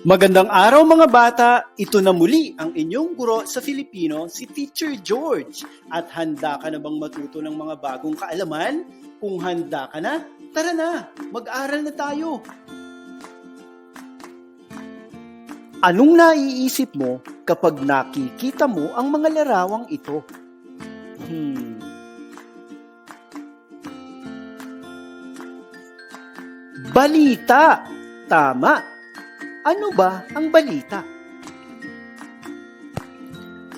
Magandang araw mga bata! Ito na muli ang inyong guro sa Filipino, si Teacher George. At handa ka na bang matuto ng mga bagong kaalaman? Kung handa ka na, tara na! Mag-aral na tayo! Anong naiisip mo kapag nakikita mo ang mga larawang ito? Hmm. Balita! Tama! Ano ba ang balita?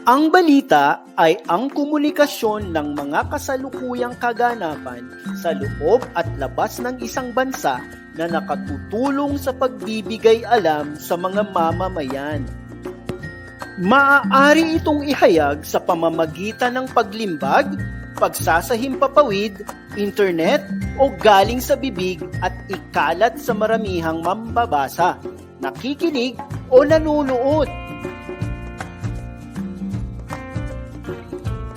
Ang balita ay ang komunikasyon ng mga kasalukuyang kaganapan sa loob at labas ng isang bansa na nakatutulong sa pagbibigay alam sa mga mamamayan. Maaari itong ihayag sa pamamagitan ng paglimbag, pagsasahimpapawid, internet o galing sa bibig at ikalat sa maramihang mambabasa, nakikinig o nanunood.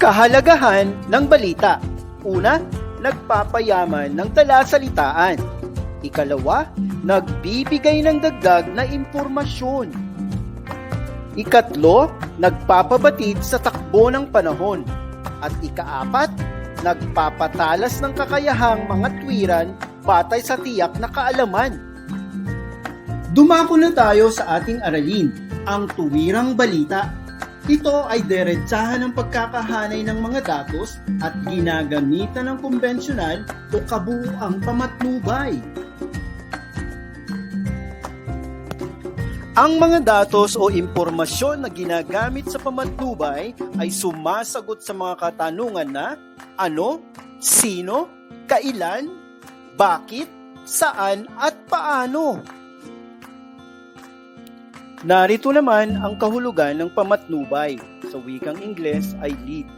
Kahalagahan ng balita. Una, nagpapayaman ng talasalitaan. Ikalawa, nagbibigay ng dagdag na impormasyon. Ikatlo, nagpapabatid sa takbo ng panahon. At ikaapat, nagpapatalas ng kakayahang mga tuwiran batay sa tiyak na kaalaman. Dumako na tayo sa ating aralin, ang tuwirang balita. Ito ay deretsahan ng pagkakahanay ng mga datos at ginagamitan ng konbensyonal o kabuuang pamatnubay. Ang mga datos o impormasyon na ginagamit sa pamatnubay ay sumasagot sa mga katanungan na ano, sino, kailan, bakit, saan at paano. Narito naman ang kahulugan ng pamatnubay. Sa wikang Ingles ay lead.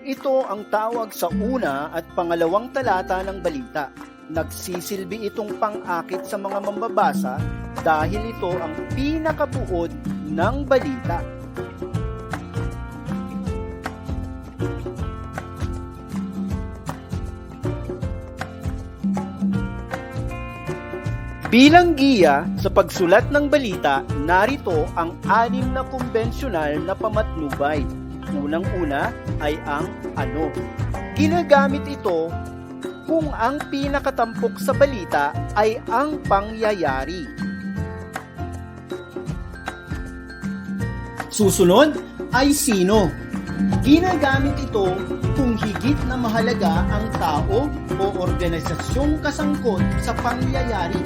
Ito ang tawag sa una at pangalawang talata ng balita. Nagsisilbi itong pang-akit sa mga mambabasa dahil ito ang pinakabuod ng balita. Bilang giya sa pagsulat ng balita, narito ang anim na kumbensyonal na pamatnubay. Unang-una ay ang ano. Ginagamit ito kung ang pinakatampok sa balita ay ang pangyayari. Susunod ay sino. Ginagamit ito kung higit na mahalaga ang tao o organisasyong kasangkot sa pangyayari.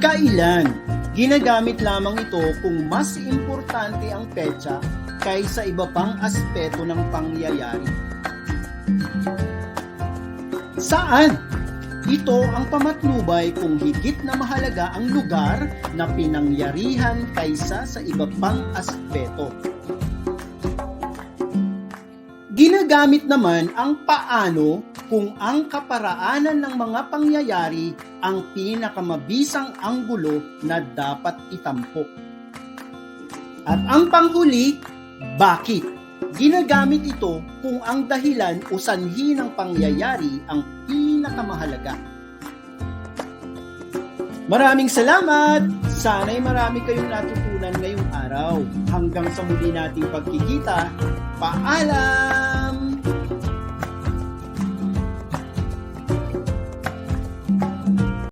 Kailan? Ginagamit lamang ito kung mas importante ang petsa kaysa iba pang aspeto ng pangyayari. Saan? Ito ang pamatnubay kung higit na mahalaga ang lugar na pinangyarihan kaysa sa iba pang aspeto. Ginagamit naman ang paano kung ang kaparaanan ng mga pangyayari ang pinakamabisang anggulo na dapat itampok. At ang panghuli, bakit? Ginagamit ito kung ang dahilan o sanhi ng pangyayari ang pinakamahalaga. Maraming salamat! Sana'y marami kayong natutunan ngayong araw. Hanggang sa muli nating pagkikita, paalam!